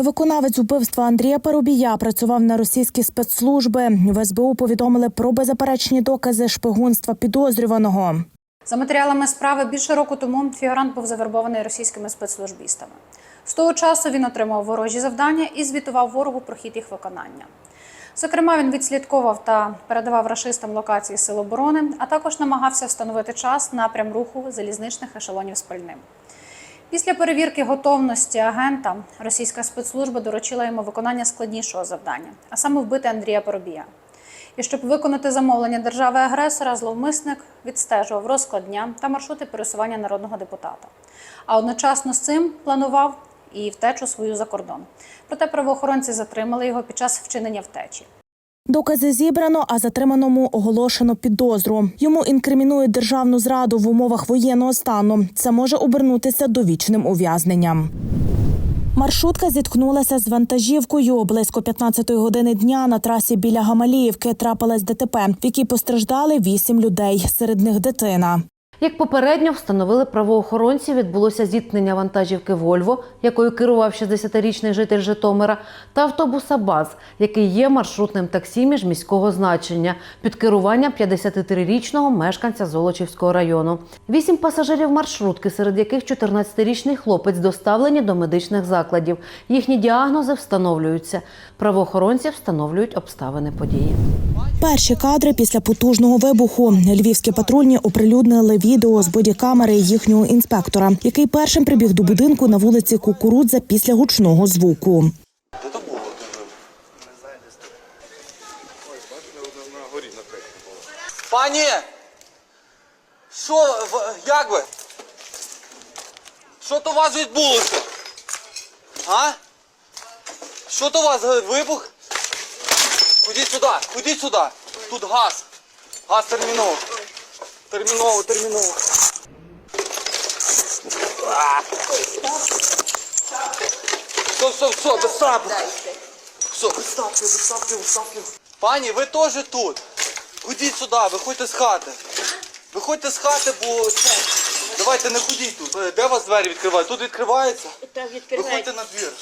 Виконавець убивства Андрія Парубія працював на російські спецслужби. В СБУ повідомили про беззаперечні докази шпигунства підозрюваного. За матеріалами справи більше року тому фігурант був завербований російськими спецслужбістами. З того часу він отримав ворожі завдання і звітував ворогу про хід їх виконання. Зокрема, він відслідковував та передавав рашистам локації сил оборони, а також намагався встановити час напрям руху залізничних ешелонів з пальним. Після перевірки готовності агента російська спецслужба доручила йому виконання складнішого завдання, а саме вбити Андрія Поробія. І щоб виконати замовлення держави-агресора, зловмисник відстежував розклад дня та маршрути пересування народного депутата. А одночасно з цим планував і втечу свою за кордон. Проте правоохоронці затримали його під час вчинення втечі. Докази зібрано, а затриманому оголошено підозру. Йому інкримінують державну зраду в умовах воєнного стану. Це може обернутися довічним ув'язненням. Маршрутка зіткнулася з вантажівкою. Близько 15-ї години дня на трасі біля Гамаліївки трапилась ДТП, в якій постраждали вісім людей, серед них дитина. Як попередньо встановили правоохоронці, відбулося зіткнення вантажівки Вольво, якою керував 60-річний житель Житомира, та автобуса БАЗ, який є маршрутним таксі міжміського значення, під керуванням 53-річного мешканця Золочівського району. Вісім пасажирів маршрутки, серед яких 14-річний хлопець доставлені до медичних закладів. Їхні діагнози встановлюються. Правоохоронці встановлюють обставини події. Перші кадри після потужного вибуху. Львівські патрульні оприлюднили відео з бодікамери їхнього інспектора, який першим прибіг до будинку на вулиці Кукурудза після гучного звуку. Пані! Що, як ви? Що то у вас відбулося? А? Що то у вас е, вибух? Ходіть сюди, ходіть сюди. Тут газ. Газ терміново. Терміново, терміново. Все, все, все, доставте. Все, доставте, доставте, доставте. Пані, ви теж тут. Ходіть сюди, виходьте з хати. Виходьте з хати, бо це. Давайте не ходіть тут. Е, Де у вас двері відкривають? Тут відкривається? Так, відкривайте. Виходьте на двір.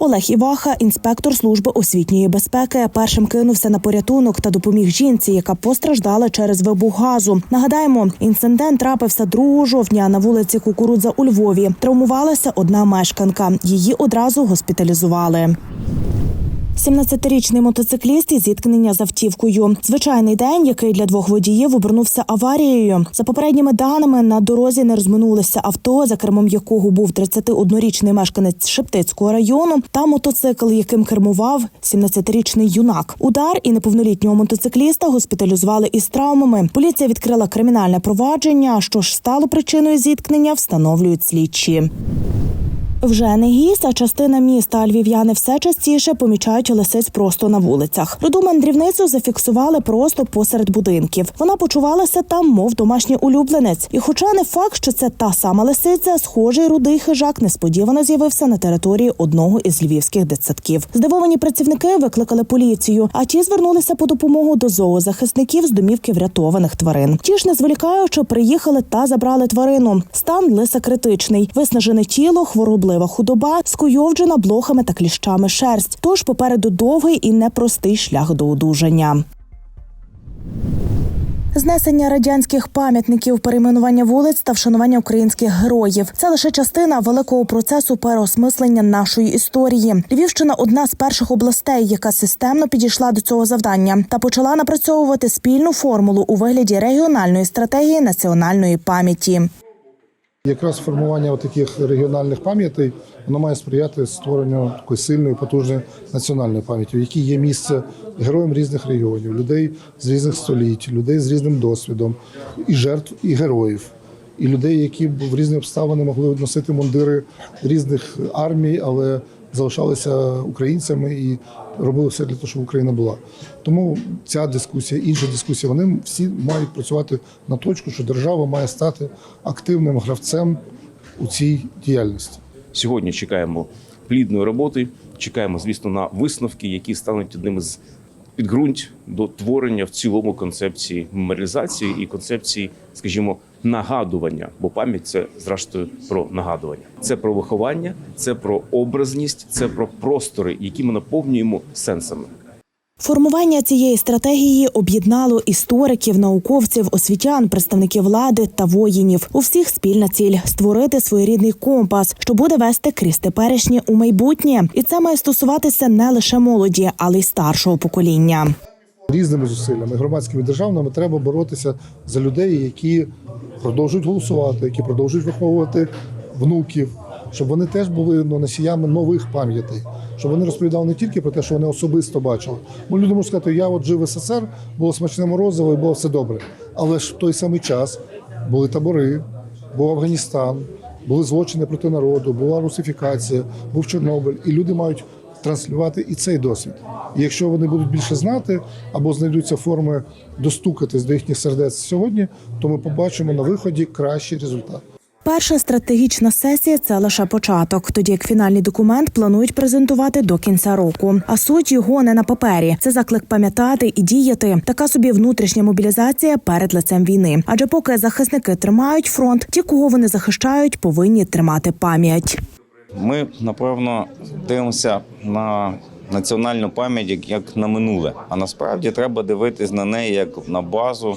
Олег Іваха, інспектор служби освітньої безпеки, першим кинувся на порятунок та допоміг жінці, яка постраждала через вибух газу. Нагадаємо, інцидент трапився 2 жовтня на вулиці Кукурудза у Львові. Травмувалася одна мешканка. Її одразу госпіталізували. 17-річний мотоцикліст і зіткнення з автівкою. Звичайний день, який для двох водіїв обернувся аварією. За попередніми даними на дорозі не розминулися авто, за кермом якого був 31-річний мешканець Шептицького району, та мотоцикл, яким кермував 17-річний юнак. Удар і неповнолітнього мотоцикліста госпіталізували із травмами. Поліція відкрила кримінальне провадження. Що ж стало причиною зіткнення, встановлюють слідчі. Вже не гість, а частина міста львів'яни все частіше помічають лисиць просто на вулицях. Роду мандрівницю зафіксували просто посеред будинків. Вона почувалася там, мов домашній улюбленець. І, хоча не факт, що це та сама лисиця, схожий рудий хижак несподівано з'явився на території одного із львівських дитсадків. Здивовані працівники викликали поліцію, а ті звернулися по допомогу до зоозахисників з домівки врятованих тварин. Ті ж не зволікаючи, приїхали та забрали тварину. Стан лиса критичний, виснажене тіло, хвороблива худоба, скуйовджена блохами та кліщами шерсть. Тож попереду довгий і непростий шлях до одужання. Знесення радянських пам'ятників, перейменування вулиць та вшанування українських героїв це лише частина великого процесу переосмислення нашої історії. Львівщина одна з перших областей, яка системно підійшла до цього завдання та почала напрацьовувати спільну формулу у вигляді регіональної стратегії національної пам'яті. Якраз формування таких регіональних пам'ятей воно має сприяти створенню такої сильної, потужної національної пам'яті, в якій є місце героям різних регіонів, людей з різних століть, людей з різним досвідом, і жертв, і героїв, і людей, які в різні обставини могли носити мундири різних армій, але залишалися українцями і робили все для того, щоб Україна була. Тому ця дискусія, інша дискусія, вони всі мають працювати на точку, що держава має стати активним гравцем у цій діяльності. Сьогодні чекаємо плідної роботи чекаємо, звісно, на висновки, які стануть одним із підґрунть до творення в цілому концепції меморіалізації і концепції, скажімо, нагадування. Бо пам'ять це зрештою про нагадування. Це про виховання, це про образність, це про простори, які ми наповнюємо сенсами. Формування цієї стратегії об'єднало істориків, науковців, освітян, представників влади та воїнів. У всіх спільна ціль створити своєрідний компас, що буде вести крізь теперішнє у майбутнє, і це має стосуватися не лише молоді, але й старшого покоління. Різними зусиллями, громадськими державними треба боротися за людей, які продовжують голосувати, які продовжують виховувати внуків, щоб вони теж були ну, носіями нових пам'ятей, щоб вони розповідали не тільки про те, що вони особисто бачили. Бо люди можуть сказати, я от жив в СССР, було смачне морозиво і було все добре. Але ж в той самий час були табори, був Афганістан, були злочини проти народу, була русифікація, був Чорнобиль, і люди мають транслювати і цей досвід. І якщо вони будуть більше знати або знайдуться форми достукатись до їхніх сердець сьогодні, то ми побачимо на виході кращий результат. Перша стратегічна сесія це лише початок, тоді як фінальний документ планують презентувати до кінця року. А суть його не на папері. Це заклик пам'ятати і діяти. Така собі внутрішня мобілізація перед лицем війни. Адже поки захисники тримають фронт, ті, кого вони захищають, повинні тримати пам'ять. Ми напевно дивимося на національну пам'ять як, на минуле. А насправді треба дивитись на неї як на базу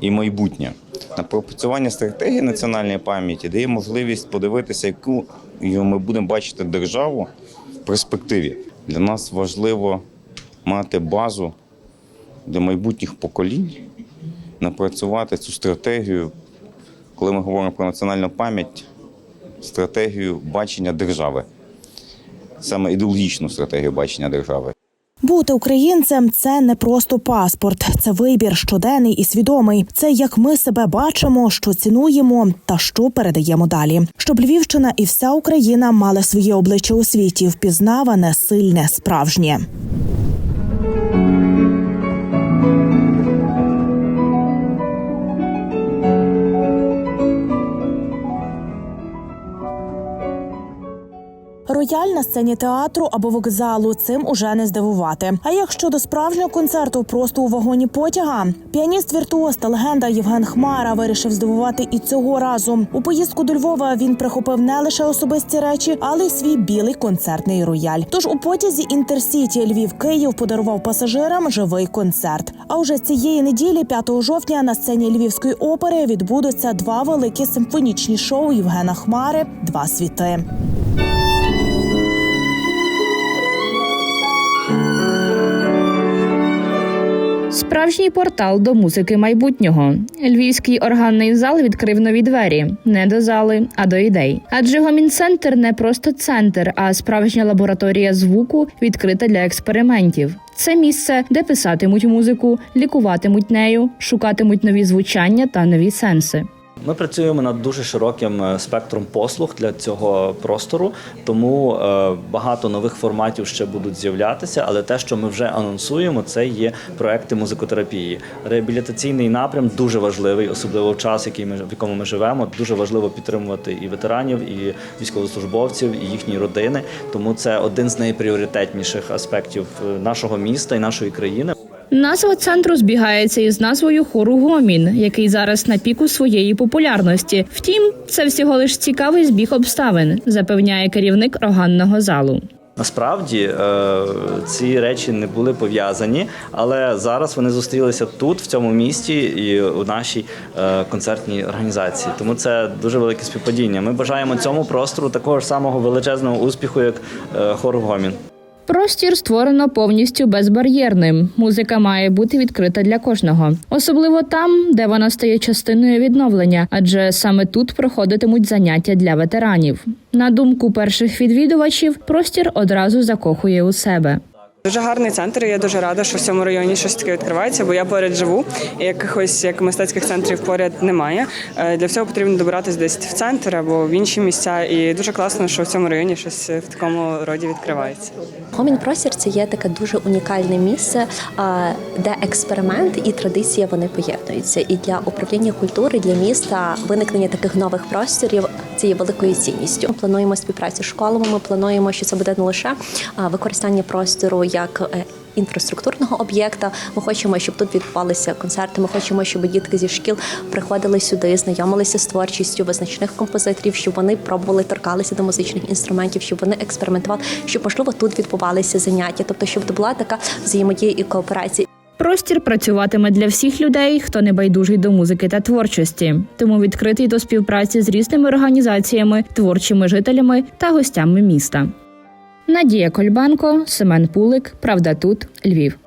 і майбутнє. На пропрацювання стратегії національної пам'яті дає можливість подивитися, яку ми будемо бачити державу в перспективі. Для нас важливо мати базу для майбутніх поколінь, напрацювати цю стратегію, коли ми говоримо про національну пам'ять стратегію бачення держави, саме ідеологічну стратегію бачення держави. Бути українцем це не просто паспорт, це вибір щоденний і свідомий. Це як ми себе бачимо, що цінуємо та що передаємо далі. Щоб Львівщина і вся Україна мали своє обличчя у світі, впізнаване, сильне, справжнє. Рояль на сцені театру або вокзалу цим уже не здивувати. А як щодо справжнього концерту просто у вагоні потяга, піаніст віртуоз та легенда Євген Хмара вирішив здивувати і цього разу. У поїздку до Львова він прихопив не лише особисті речі, але й свій білий концертний рояль. Тож у потязі інтерсіті Львів Київ подарував пасажирам живий концерт. А вже цієї неділі, 5 жовтня, на сцені Львівської опери відбудуться два великі симфонічні шоу Євгена Хмари Два світи. Справжній портал до музики майбутнього. Львівський органний зал відкрив нові двері не до зали, а до ідей. Адже гомін-центр не просто центр, а справжня лабораторія звуку, відкрита для експериментів. Це місце, де писатимуть музику, лікуватимуть нею, шукатимуть нові звучання та нові сенси. Ми працюємо над дуже широким е, спектром послуг для цього простору, тому е, багато нових форматів ще будуть з'являтися. Але те, що ми вже анонсуємо, це є проекти музикотерапії. Реабілітаційний напрям дуже важливий, особливо в час, який ми в якому ми живемо. Дуже важливо підтримувати і ветеранів, і військовослужбовців, і їхні родини. Тому це один з найпріоритетніших аспектів е, нашого міста і нашої країни. Назва центру збігається із назвою хору Гомін, який зараз на піку своєї популярності. Втім, це всього лиш цікавий збіг обставин, запевняє керівник органного залу. Насправді е, ці речі не були пов'язані, але зараз вони зустрілися тут, в цьому місті, і у нашій е, концертній організації. Тому це дуже велике співпадіння. Ми бажаємо цьому простору такого ж самого величезного успіху, як е, хор Гомін. Простір створено повністю безбар'єрним. Музика має бути відкрита для кожного, особливо там, де вона стає частиною відновлення, адже саме тут проходитимуть заняття для ветеранів. На думку перших відвідувачів, простір одразу закохує у себе. Дуже гарний центр. Я дуже рада, що в цьому районі щось таке відкривається, бо я поряд живу. і Якихось як мистецьких центрів поряд немає. Е, Для всього потрібно добиратись десь в центр або в інші місця. І дуже класно, що в цьому районі щось в такому роді відкривається. Гомін простір це є таке дуже унікальне місце, де експеримент і традиція вони поєднуються. І для управління культури, для міста виникнення таких нових просторів це є великою цінністю. Ми плануємо співпрацю з школами. Ми плануємо, що це буде не лише використання простору як е, інфраструктурного об'єкта. Ми хочемо, щоб тут відбувалися концерти. Ми хочемо, щоб дітки зі шкіл приходили сюди, знайомилися з творчістю визначних композиторів, щоб вони пробували торкалися до музичних інструментів, щоб вони експериментували, щоб можливо тут відбувалися заняття, тобто щоб була така взаємодія і кооперація. Простір працюватиме для всіх людей, хто не байдужий до музики та творчості, тому відкритий до співпраці з різними організаціями, творчими жителями та гостями міста. Надія Кольбанко, Семен Пулик, Правда тут, Львів.